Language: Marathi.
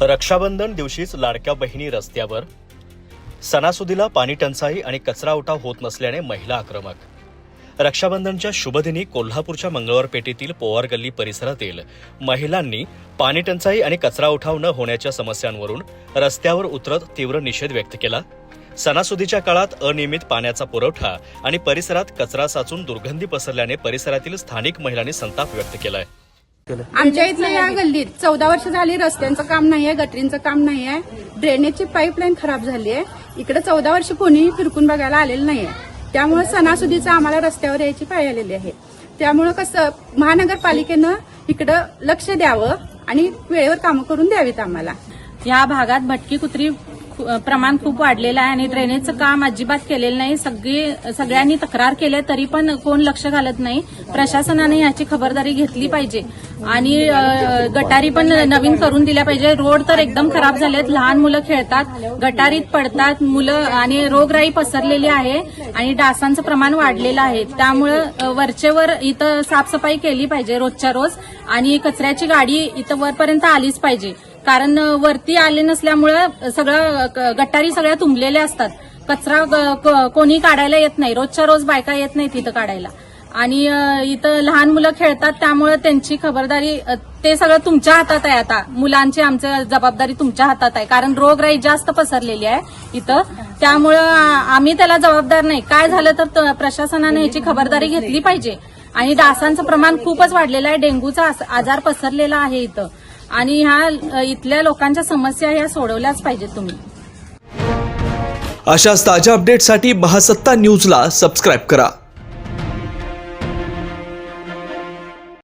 रक्षाबंधन दिवशीच लाडक्या बहिणी रस्त्यावर. सणासुदीला पाणी टंचाई आणि कचरा उठाव होत नसल्याने महिला आक्रमक. रक्षाबंधनच्या शुभदिनी कोल्हापूरच्या मंगळवार पेठेतील पोवार गल्ली परिसरातील महिलांनी पाणी टंचाई आणि कचरा उठाव न होण्याच्या समस्यांवरून रस्त्यावर उतरत तीव्र निषेध व्यक्त केला. सणासुदीच्या काळात अनियमित पाण्याचा पुरवठा आणि परिसरात कचरा साचून दुर्गंधी पसरल्याने परिसरातील स्थानिक महिलांनी संताप व्यक्त केलाय. आमच्या इथल्या या गल्लीत चौदा वर्ष झाली रस्त्यांचं काम नाहीये गटरींचं काम नाहीये. ड्रेनेजची पाईपलाईन खराब झाली आहे इकडे चौदा वर्ष कोणीही फिरकून बघायला आलेलं नाहीये. त्यामुळे सणासुदीचं आम्हाला रस्त्यावर यायची पाळी आलेली आहे. त्यामुळे कसं महानगरपालिकेनं इकडं लक्ष द्यावं आणि वेळेवर कामं करून द्यावीत आम्हाला. या भागात भटकी कुत्री प्रमाण खूप वाढलेलं आहे आणि ड्रेनेजचं काम अजिबात केलेलं नाही. सगळी सगळ्यांनी तक्रार केली तरी पण कोण लक्ष घालत नाही. प्रशासनाने याची खबरदारी घेतली पाहिजे. आणि गटारी पण नवीन करून दिल्या पाहिजे. रोड तर एकदम खराब झालेत. लहान मुलं खेळतात गटारीत पडतात. मुलं आणि रोगराई पसरलेली आहे आणि डासांचं प्रमाण वाढलेलं आहे. त्यामुळं वरचेवर इथं साफसफाई केली पाहिजे रोजच्या रोज आणि कचऱ्याची गाडी इथं वरपर्यंत आलीच पाहिजे. कारण वरती आले नसल्यामुळं सगळं गटारी सगळ्या तुंबलेल्या असतात. कचरा कोणी काढायला येत नाही. रोजच्या रोज बायका येत नाहीत इथं काढायला. आणि इथं लहान मुलं खेळतात त्यामुळे त्यांची खबरदारी ते सगळं तुमच्या हातात आहे आता. मुलांची आमची जबाबदारी तुमच्या हातात आहे. कारण रोगराई जास्त पसरलेली आहे इथं. त्यामुळं आम्ही त्याला जबाबदार नाही. काय झालं तर प्रशासनाने याची खबरदारी घेतली पाहिजे. आणि डासांचं प्रमाण खूपच वाढलेलं आहे. डेंग्यूचा आजार पसरलेला आहे इथं. आणि ह्या इथल्या लोकांच्या समस्या ह्या सोडवल्याच पाहिजेत तुम्ही. अशाच ताज्या अपडेटसाठी महासत्ता न्यूजला सबस्क्राईब करा.